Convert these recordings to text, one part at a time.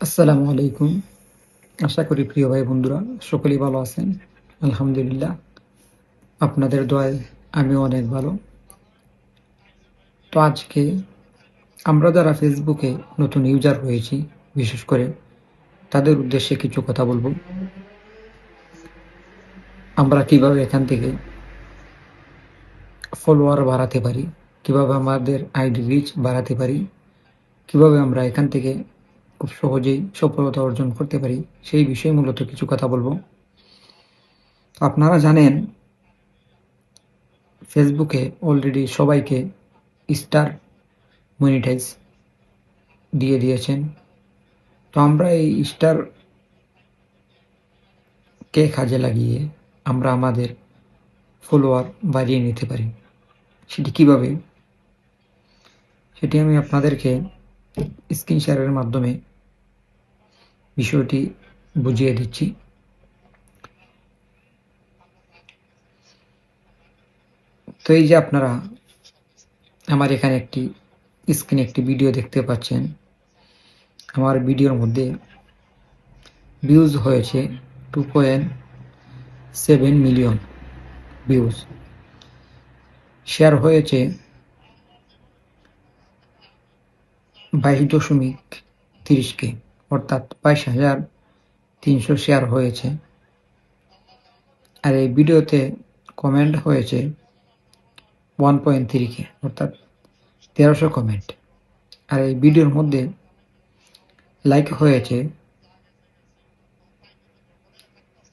আসসালামু আলাইকুম। আশা করি প্রিয় ভাই বন্ধুরা, সকলেই ভালো আছেন। আলহামদুলিল্লাহ, আপনাদের দোয়ায় আমিও অনেক ভালো। তো আজকে আমরা যারা ফেসবুকে নতুন ইউজার হয়েছি, বিশেষ করে তাদের উদ্দেশ্যে কিছু কথা বলব। আমরা কীভাবে এখান থেকে ফলোয়ার বাড়াতে পারি, কীভাবে আমাদের আইডি রিচ বাড়াতে পারি, কীভাবে আমরা এখান থেকে খুব সহজেই সফলতা অর্জন করতে পারি। সেই বিষয়ে মূলত কিছু কথা বলব। আপনারা জানেন, ফেসবুকে অলরেডি সবাইকে স্টার মনিটাইজ দিয়ে দিয়েছেন। তো আমরা এই স্টার কে কাজে লাগিয়ে আমরা আমাদের ফলোয়ার বাড়িয়ে নিতে পারি? সেটি কীভাবে? সেটি আমি আপনাদেরকে স্ক্রিন শেয়ারের মাধ্যমে বিষয়টি বুঝিয়ে দিচ্ছি। তো এই যে আপনারা আমার এখানে একটি স্ক্রিনে একটি ভিডিও দেখতে পাচ্ছেন। আমার ভিডিওর মধ্যে ভিউজ হয়েছে two point seven million views share হয়েছে বাইশ দশমিক তিরিশ কে, অর্থাৎ বাইশ হাজার তিনশো শেয়ার হয়েছে। আর এই ভিডিওতে কমেন্ট হয়েছে ওয়ান পয়েন্ট থ্রি কে, অর্থাৎ তেরোশো কমেন্ট আর এই ভিডিওর মধ্যে লাইক হয়েছে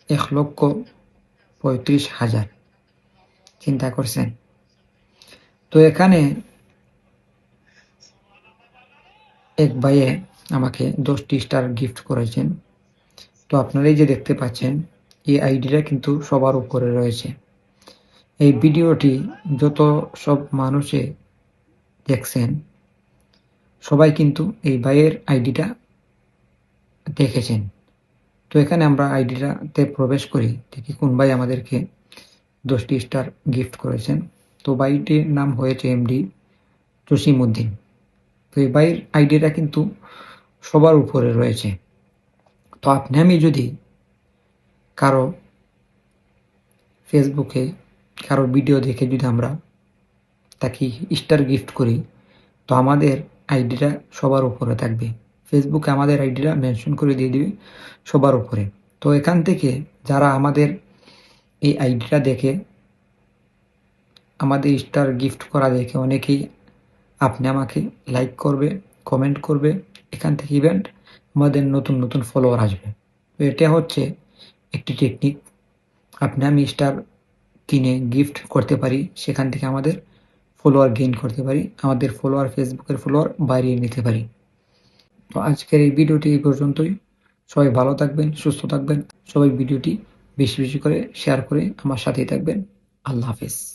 এক লক্ষ পঁয়ত্রিশ হাজার। চিন্তা করছেন? তো এখানে এক ভাইয়ে আমাকে দশটি স্টার গিফট করেছেন। তো আপনারাই যে দেখতে পাচ্ছেন, এই আইডিটা কিন্তু সবার উপরে রয়েছে। এই ভিডিওটি যত সব মানুষে দেখছেন, সবাই কিন্তু এই ভাইয়ের আইডিটা দেখেছেন। তো এখানে আমরা আইডিটাতে প্রবেশ করি, দেখি কোন ভাই আমাদেরকে দশটি স্টার গিফট করেছেন। তো বাইটির নাম হয়েছে এমডি জসিমউদ্দিন। তো এই বাইর আইডিটা কিন্তু সবার উপরে রয়েছে। তো আপনি, আমি যদি কারও ফেসবুকে কারও ভিডিও দেখে যদি আমরা তাকে স্টার গিফট করি, তো আমাদের আইডিটা সবার উপরে থাকবে। ফেসবুকে আমাদের আইডিটা মেনশন করে দিয়ে দিবে সবার উপরে। তো এখান থেকে যারা আমাদের এই আইডিটা দেখে, আমাদের স্টার গিফট করা দেখে অনেকেই আপনি আমাকে লাইক করবে কমেন্ট করবে, এখান থেকে ইভেন্ট আমাদের নতুন নতুন ফলোয়ার আসবে। তো এটা হচ্ছে একটি টেকনিক আপনি আমি স্টার কিনে গিফট করতে পারি, সেখান থেকে আমাদের ফলোয়ার গেইন করতে পারি, আমাদের ফলোয়ার ফেসবুকের ফলোয়ার বাড়িয়ে নিতে পারি। তো আজকের এই ভিডিওটি এই পর্যন্তই। সবাই ভালো থাকবেন, সুস্থ থাকবেন, সবাই ভিডিওটি বেশি বেশি করে শেয়ার করে আমার সাথেই থাকবেন। আল্লাহ হাফেজ।